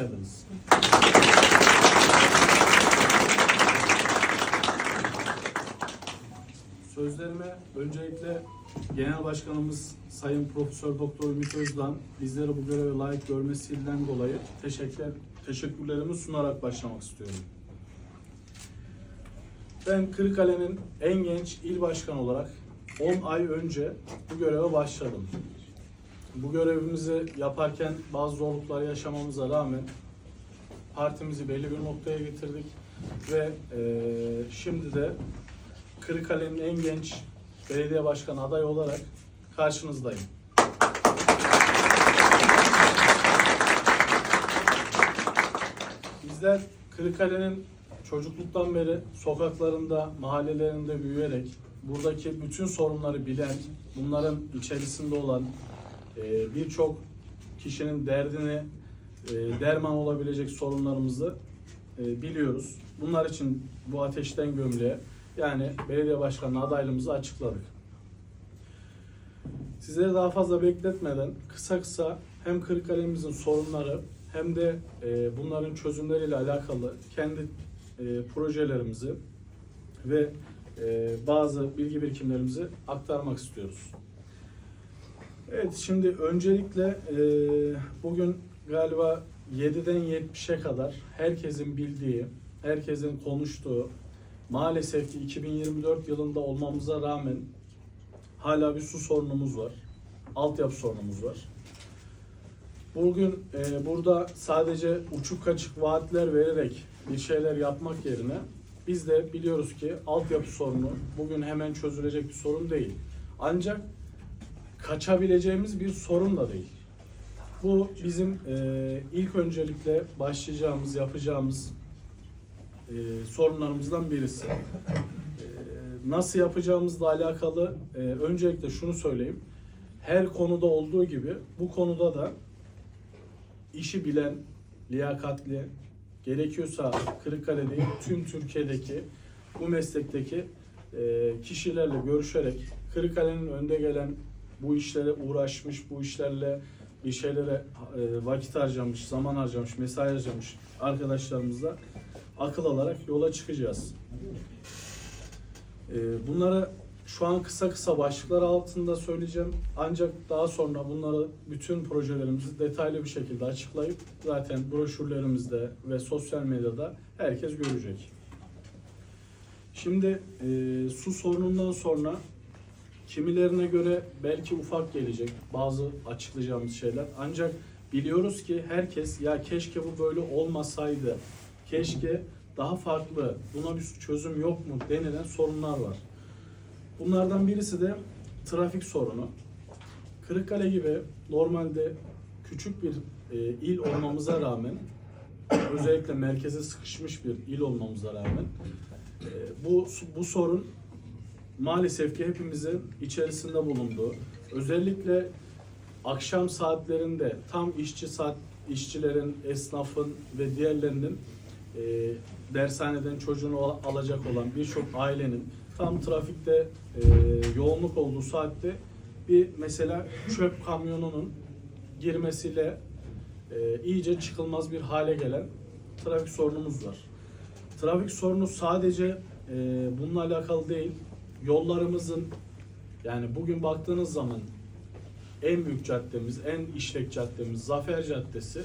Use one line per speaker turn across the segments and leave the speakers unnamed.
geldiniz. Sözlerime öncelikle Genel Başkanımız Sayın Profesör Doktor Ümit Özdağ bizleri bu göreve layık görmesinden dolayı teşekkür teşekkürlerimi sunarak başlamak istiyorum. Ben Kırıkkale'nin en genç il başkanı olarak 10 ay önce bu göreve başladım. Bu görevimizi yaparken bazı zorluklar yaşamamıza rağmen partimizi belli bir noktaya getirdik ve eee, şimdi de Kırıkkale'nin en genç belediye başkanı adayı olarak karşınızdayım. Bizler Kırıkkale'nin çocukluktan beri sokaklarında, mahallelerinde büyüyerek buradaki bütün sorunları bilen, bunların içerisinde olan e, birçok kişinin derdini e, derman olabilecek sorunlarımızı e, biliyoruz. Bunlar için bu ateşten gömleğe yani belediye başkanı adaylığımızı açıkladık. Sizleri daha fazla bekletmeden kısa kısa hem Kırıkkale'mizin sorunları hem de e, bunların çözümleriyle alakalı kendi e, projelerimizi ve bazı bilgi birikimlerimizi aktarmak istiyoruz. Evet şimdi öncelikle e, bugün galiba 7'den 70'e kadar herkesin bildiği, herkesin konuştuğu maalesef ki 2024 yılında olmamıza rağmen hala bir su sorunumuz var. Altyapı sorunumuz var. Bugün e, burada sadece uçuk kaçık vaatler vererek bir şeyler yapmak yerine biz de biliyoruz ki altyapı sorunu bugün hemen çözülecek bir sorun değil. Ancak kaçabileceğimiz bir sorun da değil. Bu bizim e, ilk öncelikle başlayacağımız, yapacağımız e, sorunlarımızdan birisi. E, nasıl yapacağımızla alakalı e, öncelikle şunu söyleyeyim. Her konuda olduğu gibi bu konuda da işi bilen, liyakatli, gerekiyorsa Kırıkkale değil tüm Türkiye'deki bu meslekteki e, kişilerle görüşerek Kırıkkale'nin önde gelen bu işlere uğraşmış, bu işlerle bir şeylere e, vakit harcamış, zaman harcamış, mesai harcamış arkadaşlarımızla akıl alarak yola çıkacağız. E, bunları şu an kısa kısa başlıklar altında söyleyeceğim. Ancak daha sonra bunları bütün projelerimizi detaylı bir şekilde açıklayıp zaten broşürlerimizde ve sosyal medyada herkes görecek. Şimdi e, su sorunundan sonra kimilerine göre belki ufak gelecek bazı açıklayacağımız şeyler. Ancak biliyoruz ki herkes ya keşke bu böyle olmasaydı, keşke daha farklı, buna bir çözüm yok mu denilen sorunlar var. Bunlardan birisi de trafik sorunu. Kırıkkale gibi normalde küçük bir e, il olmamıza rağmen özellikle merkeze sıkışmış bir il olmamıza rağmen e, bu bu sorun maalesef ki hepimizin içerisinde bulunduğu özellikle akşam saatlerinde tam işçi saat işçilerin, esnafın ve diğerlerinin e, dershaneden çocuğunu al- alacak olan birçok ailenin tam trafikte e, yoğunluk olduğu saatte bir mesela çöp kamyonunun girmesiyle e, iyice çıkılmaz bir hale gelen trafik sorunumuz var. Trafik sorunu sadece e, bununla alakalı değil, yollarımızın yani bugün baktığınız zaman en büyük caddemiz, en işlek caddemiz Zafer Caddesi.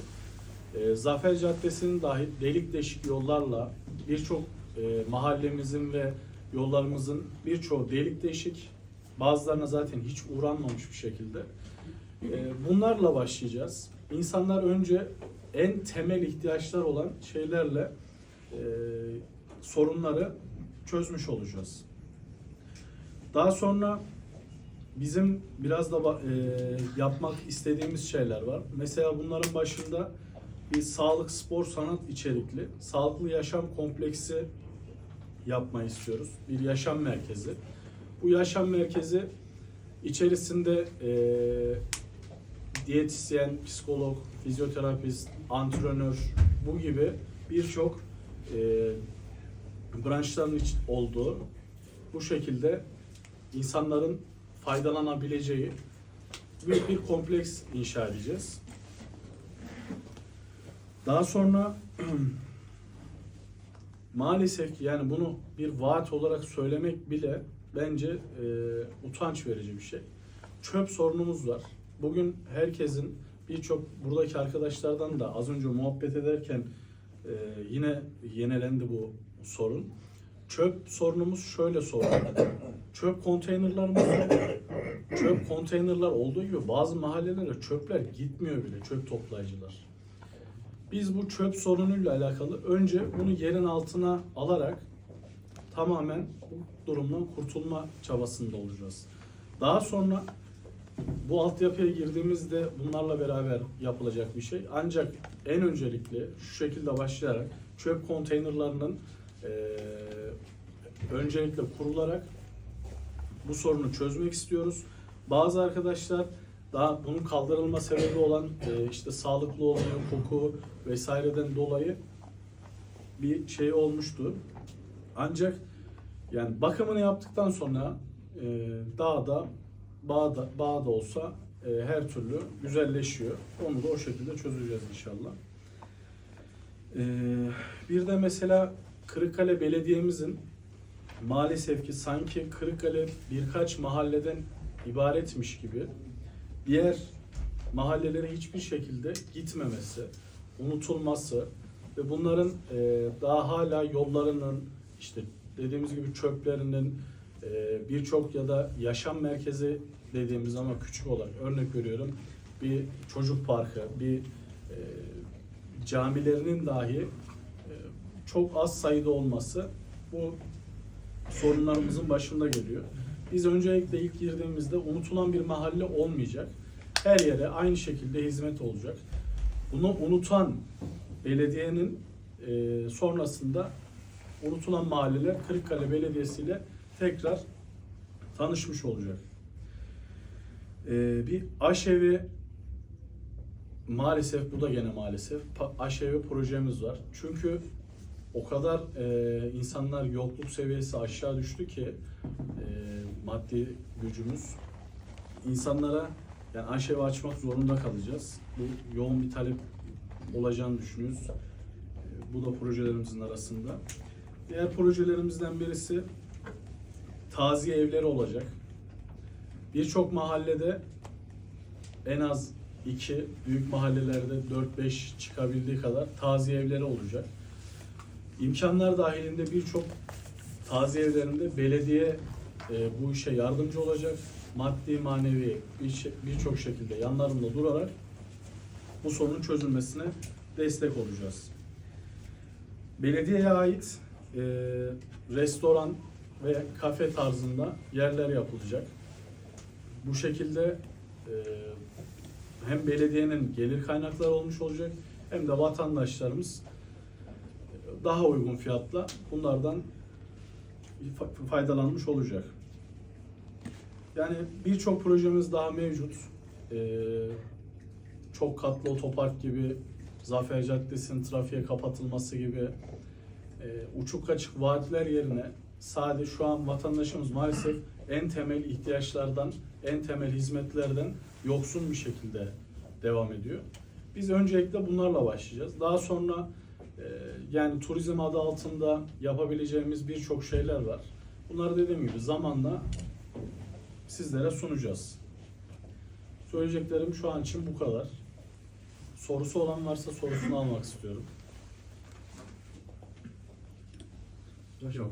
E, Zafer Caddesi'nin dahi delik deşik yollarla birçok e, mahallemizin ve yollarımızın birçoğu delik deşik. Bazılarına zaten hiç uğranmamış bir şekilde. E, bunlarla başlayacağız. İnsanlar önce en temel ihtiyaçlar olan şeylerle e, sorunları çözmüş olacağız. Daha sonra bizim biraz da e, yapmak istediğimiz şeyler var. Mesela bunların başında bir sağlık, spor, sanat içerikli, sağlıklı yaşam kompleksi yapmayı istiyoruz. Bir yaşam merkezi. Bu yaşam merkezi içerisinde e, diyetisyen, psikolog, fizyoterapist, antrenör bu gibi birçok e, branşların olduğu bu şekilde insanların faydalanabileceği büyük bir kompleks inşa edeceğiz. Daha sonra maalesef yani bunu bir vaat olarak söylemek bile bence e, utanç verici bir şey. Çöp sorunumuz var. Bugün herkesin birçok buradaki arkadaşlardan da az önce muhabbet ederken e, yine yenelendi bu sorun. Çöp sorunumuz şöyle sorun. Çöp konteynerlarımız. Çöp konteynerlar olduğu gibi bazı mahallelere çöpler gitmiyor bile çöp toplayıcılar. Biz bu çöp sorunuyla alakalı önce bunu yerin altına alarak tamamen bu durumdan kurtulma çabasında olacağız. Daha sonra bu altyapıya girdiğimizde bunlarla beraber yapılacak bir şey. Ancak en öncelikli şu şekilde başlayarak çöp konteynerlarının öncelikle kurularak bu sorunu çözmek istiyoruz. Bazı arkadaşlar daha bunun kaldırılma sebebi olan e, işte sağlıklı olmayan koku vesaireden dolayı bir şey olmuştu. Ancak yani bakımını yaptıktan sonra e, dağda bağda, bağda olsa e, her türlü güzelleşiyor. Onu da o şekilde çözeceğiz inşallah. E, bir de mesela Kırıkkale Belediye'mizin maalesef ki sanki Kırıkkale birkaç mahalleden ibaretmiş gibi diğer mahallelere hiçbir şekilde gitmemesi, unutulması ve bunların e, daha hala yollarının işte dediğimiz gibi çöplerinin e, birçok ya da yaşam merkezi dediğimiz ama küçük olarak örnek veriyorum bir çocuk parkı, bir e, camilerinin dahi çok az sayıda olması bu sorunlarımızın başında geliyor. Biz öncelikle ilk girdiğimizde unutulan bir mahalle olmayacak. Her yere aynı şekilde hizmet olacak. Bunu unutan belediyenin e, sonrasında unutulan mahalleler Kırıkkale Belediyesi ile tekrar tanışmış olacak. E, bir aşevi maalesef bu da gene maalesef aşevi projemiz var. Çünkü o kadar e, insanlar yokluk seviyesi aşağı düştü ki e, maddi gücümüz insanlara yani aşevi açmak zorunda kalacağız. Bu yoğun bir talep olacağını düşünüyoruz. E, bu da projelerimizin arasında. Diğer projelerimizden birisi taziye evleri olacak. Birçok mahallede en az iki, büyük mahallelerde 4-5 çıkabildiği kadar taziye evleri olacak. İmkanlar dahilinde birçok taziye evlerinde belediye e, bu işe yardımcı olacak. Maddi, manevi bir şey- birçok şekilde yanlarında durarak bu sorunun çözülmesine destek olacağız. Belediyeye ait e, restoran ve kafe tarzında yerler yapılacak. Bu şekilde e, hem belediyenin gelir kaynakları olmuş olacak hem de vatandaşlarımız daha uygun fiyatla bunlardan fa- faydalanmış olacak. Yani birçok projemiz daha mevcut. Ee, çok katlı otopark gibi, Zafer Caddesi'nin trafiğe kapatılması gibi e, uçuk açık vaatler yerine sadece şu an vatandaşımız maalesef en temel ihtiyaçlardan, en temel hizmetlerden yoksun bir şekilde devam ediyor. Biz öncelikle bunlarla başlayacağız. Daha sonra yani turizm adı altında yapabileceğimiz birçok şeyler var. Bunları dediğim gibi zamanla sizlere sunacağız. Söyleyeceklerim şu an için bu kadar. Sorusu olan varsa sorusunu almak istiyorum.
Yok.